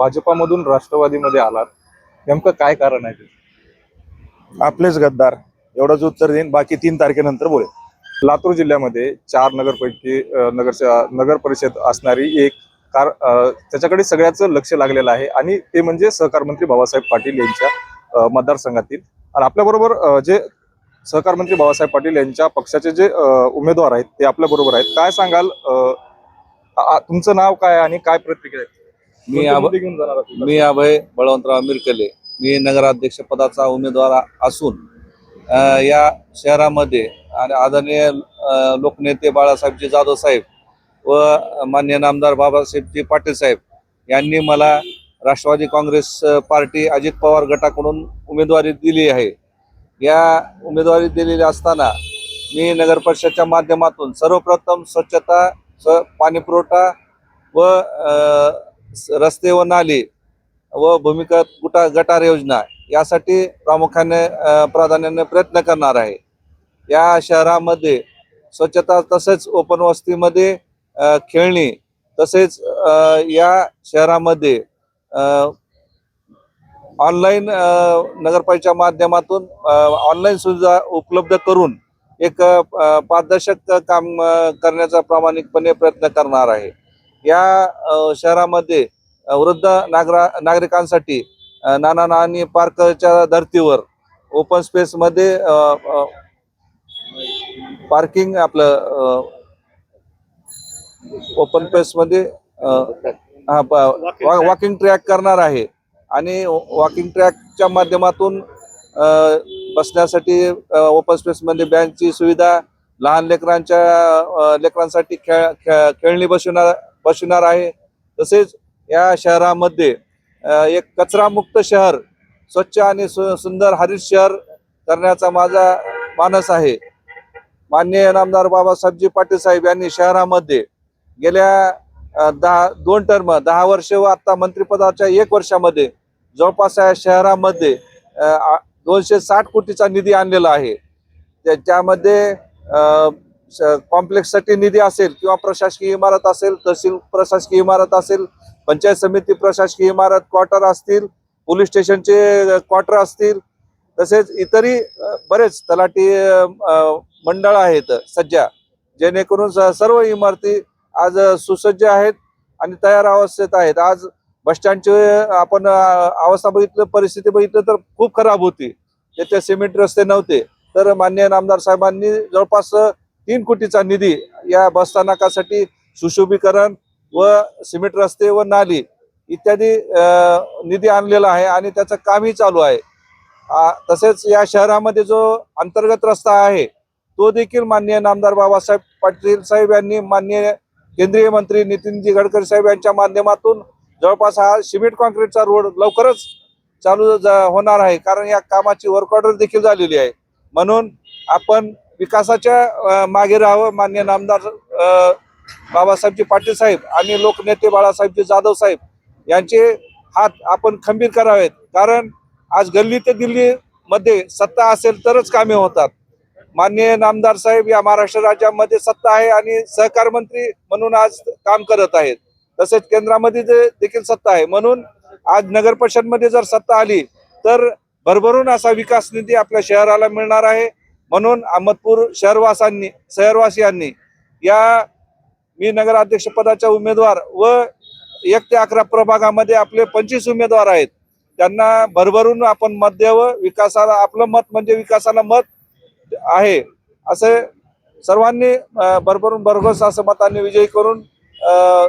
भाजपामधून राष्ट्रवादीमध्ये आलात. नेमकं काय कारण आहे ते? आपलेच गद्दार. एवढंच उत्तर देईन. बाकी तीन तारखेनंतर बोले लातूर जिल्ह्यामध्ये चार नगरपैकी नगर नगर परिषद असणारी एक कार त्याच्याकडे सगळ्याचं लक्ष लागलेलं आहे आणि ते म्हणजे सहकार मंत्री बाबासाहेब पाटील यांच्या मतदारसंघातील. आणि आपल्याबरोबर जे सहकार मंत्री बाबासाहेब पाटील यांच्या पक्षाचे जे उमेदवार आहेत ते आपल्या बरोबर आहेत. काय सांगाल तुमचं नाव काय आहे आणि काय प्रतिक्रिया आहे? मी घेऊन जाणार आहात? मी अभय बळवंतराव मिरकले मी नगराध्यक्ष पदाचा उमेदवार असून अ, या शहरामध्ये आणि आदरणीय अ, लोकनेते बाळासाहेबजी जाधव साहेब व मान्य नामदार बाबासाहेबजी पाटील साहेब यांनी मला राष्ट्रवादी काँग्रेस अ, पार्टी अजित पवार गटाकडून उमेदवारी दिली आहे या उमेदवारी दिलेली असताना मी नगर परिषदच्या माध्यमातून सर्वप्रथम स्वच्छता स पाणीपुरवठा व अ, रस्ते व नाली व भूमिगत गुटा गटार योजना यासाठी प्रामुख्याने प्राधान्याने प्रयत्न करणार आहे. या शहरामध्ये स्वच्छता तसेच ओपन वस्तीमध्ये खेळणी तसेच या शहरामध्ये ऑनलाईन नगरपालिकेच्या माध्यमातून ऑनलाईन सुविधा उपलब्ध करून एक पारदर्शक काम करण्याचा प्रामाणिकपणे प्रयत्न करणार आहे. या शहरामध्ये वृद्ध नागरा नागरिकांसाठी नाना नानी पार्कच्या धर्तीवर ओपन स्पेसमध्ये पार्किंग आपलं ओपन स्पेसमध्ये हा वॉकिंग ट्रॅक करणार आहे. आणि वॉकिंग ट्रॅकच्या माध्यमातून बसण्यासाठी ओपन स्पेसमध्ये बँकची सुविधा लहान लेकरांच्या लेकरांसाठी खेळ खेळ- खेळणी बसवणार बसवणार आहे. तसेच या शहरामध्ये एक कचरामुक्त शहर स्वच्छ आणि सु सुंदर हरित शहर करण्याचा माझा मानस आहे. माननीय नामदार बाबासाहेबजी पाटील साहेब यांनी शहरामध्ये गेल्या दहा दोन टर्म दहा वर्ष व आत्ता मंत्रिपदाच्या एक वर्षामध्ये जवळपास या शहरामध्ये दोनशे साठ कोटीचा निधी आणलेला आहे. त्याच्यामध्ये कॉम्प्लेक्ससाठी निधी असेल किंवा प्रशासकीय इमारत असेल तहसील प्रशासकीय इमारत असेल पंचायत समिती प्रशासकीय इमारत क्वार्टर असतील पोलीस स्टेशनचे क्वार्टर असतील तसेच इतरही बरेच तलाठी मंडळ आहेत सध्या जेणेकरून सर्व इमारती आज सुसज्ज आहेत आणि तयार अवस्थेत आहेत. आज बसस्टँडचे आपण अवस्था बघितलं परिस्थिती बघितलं तर खूप खराब होती. तेथे सिमेंट रस्ते नव्हते. तर मान्य नामदार साहेबांनी जवळपास तीन कोटीचा निधी या बसस्थानकासाठी सुशोभीकरण व सिमेंट रस्ते व नाली इत्यादी निधी आणलेला आहे आणि त्याचं कामही चालू आहे. तसेच या शहरामध्ये जो अंतर्गत रस्ता आहे तो देखील माननीय नामदार बाबासाहेब पाटील साहेब यांनी माननीय केंद्रीय मंत्री नितीनजी गडकरी साहेब यांच्या माध्यमातून जवळपास हा सिमेंट कॉन्क्रीटचा रोड लवकरच चालू होणार आहे. कारण या कामाची वर्क ऑर्डर देखील झालेली आहे. म्हणून आपण विकासाच्या मागे राहावं मान्य नामदार बाबासाहेबजी पाटील साहेब आणि लोकनेते बाळासाहेबजी जाधव साहेब यांचे हात आपण खंबीर करावेत. कारण आज गल्ली ते दिल्लीमध्ये सत्ता असेल तरच कामे होतात. माननीय नामदार साहेब या महाराष्ट्र राज्यामध्ये सत्ता आहे आणि सहकार मंत्री म्हणून आज काम करत आहेत. तसेच केंद्रामध्ये जे देखील सत्ता आहे. म्हणून आज नगर परिषदमध्ये जर सत्ता आली तर भरभरून असा विकास निधी आपल्या शहराला मिळणार आहे. म्हणून अहमदपूर शहरवासांनी शहरवासियांनी या मी नगराध्यक्षपदाच्या उमेदवार व एक ते अकरा प्रभागामध्ये आपले पंचवीस उमेदवार आहेत. त्यांना भरभरून आपण मत द्यावं. विकासाला आपलं मत म्हणजे विकासाला मत आहे. असे सर्वांनी भरभरून भरघोस असं मतांनी विजयी करून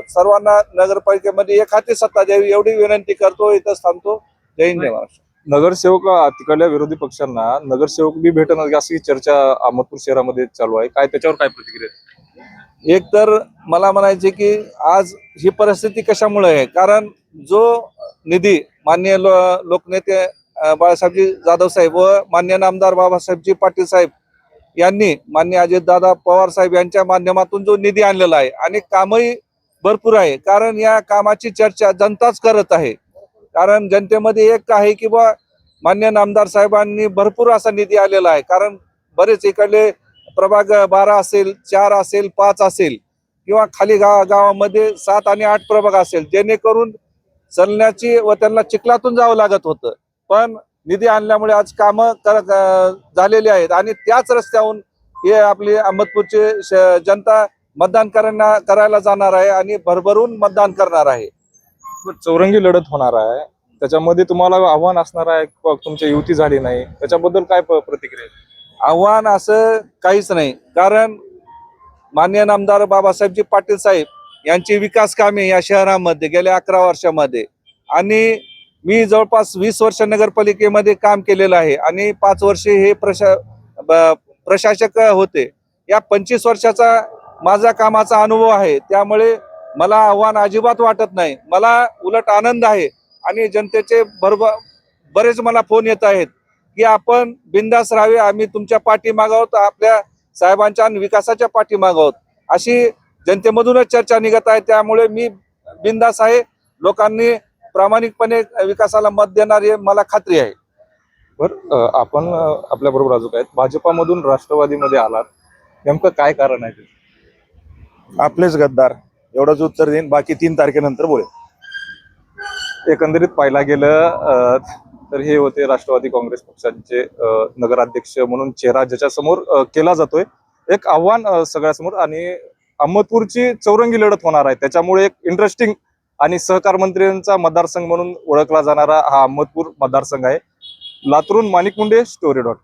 सर्वांना नगरपालिकेमध्ये एक हाती सत्ता द्यावी एवढी विनंती करतो. इथंच थांबतो. जय हिंद महाराष्ट्र. नगरसेवक अ, तिकडल्या विरोधी पक्षांना नगरसेवक बी भेटणार अशी चर्चा अहमदपूर शहरामध्ये चालू आहे? काय त्याच्यावर काय प्रतिक्रिया एक तर मला म्हणायचे की आज ही परिस्थिती कशामुळे आहे? कारण जो निधी मान्य लो लोकनेते बाळासाहेबजी जाधव साहेब व मान्य नामदार बाबासाहेबजी पाटील साहेब यांनी मान्य अजितदादा पवार साहेब यांच्या माध्यमातून जो निधी आणलेला आहे आणि कामही भरपूर आहे. कारण या कामाची चर्चा जनताच करत आहे. कारण जनतेमध्ये एक आहे की बा मान्य नामदार साहेबांनी भरपूर असा निधी आलेला आहे. कारण बरेच इकडले प्रभाग बारा असेल चार असेल पाच असेल किंवा खाली गाव गावामध्ये सात आणि आठ प्रभाग असेल जेणेकरून चलण्याची व त्यांना चिखलातून जावं लागत होतं. पण निधी आणल्यामुळे आज कामं कर- झालेली आहेत आणि त्याच रस्त्याहून हे आपली अहमदपूरची जनता मतदान करण्या करायला जाणार आहे आणि भरभरून मतदान करणार आहे. चौरंगी लढत होणार आहे. त्याच्यामध्ये तुम्हाला आव्हान असणार आहे तुमची युती झाली नाही. त्याच्याबद्दल काय प्रतिक्रिया आव्हान असं काहीच नाही. कारण मान्य नामदार बाबासाहेबजी पाटील साहेब यांची विकास कामे या शहरामध्ये गेल्या अकरा वर्षामध्ये. आणि मी जवळपास वीस वर्ष नगरपालिकेमध्ये काम केलेलं आहे. आणि पाच वर्षे हे प्रशा ब- प्रशासक होते. या पंचवीस वर्षाचा माझा कामाचा अनुभव आहे. त्यामुळे मला आव्हान अजिबात वाटत नाही. मला उलट आनंद आहे आणि जनतेचे बरोबर बरेच मला फोन येत आहेत की आपण बिंदास राहावे. आम्ही तुमच्या पाठीमागं आहोत आपल्या साहेबांच्या आणि विकासाच्या पाठीमागं आहोत. अशी जनतेमधूनच चर्चा निघत आहे. त्यामुळे मी बिंदास आहे. लोकांनी प्रामाणिकपणे विकासाला मत देणार हे मला खात्री आहे. बरं आपण आपल्या बरोबर अजून आहेत. भाजपामधून राष्ट्रवादीमध्ये आलात. नेमकं काय कारण आहे ते? आपलेच गद्दार. एवढंच उत्तर देईन. बाकी तीन तारखेनंतर बोलेल एकंदरीत पाहायला गेलं तर हे होते राष्ट्रवादी काँग्रेस पक्षांचे नगराध्यक्ष म्हणून चेहरा ज्याच्यासमोर केला जातोय. एक आव्हान सगळ्यासमोर आणि अहमदपूरची चौरंगी लढत होणार आहे. त्याच्यामुळे एक इंटरेस्टिंग आणि सहकार मंत्र्यांचा मतदारसंघ म्हणून ओळखला जाणारा हा अहमदपूर मतदारसंघ आहे. लातूरून माणिक मुंडे स्टोरी डॉट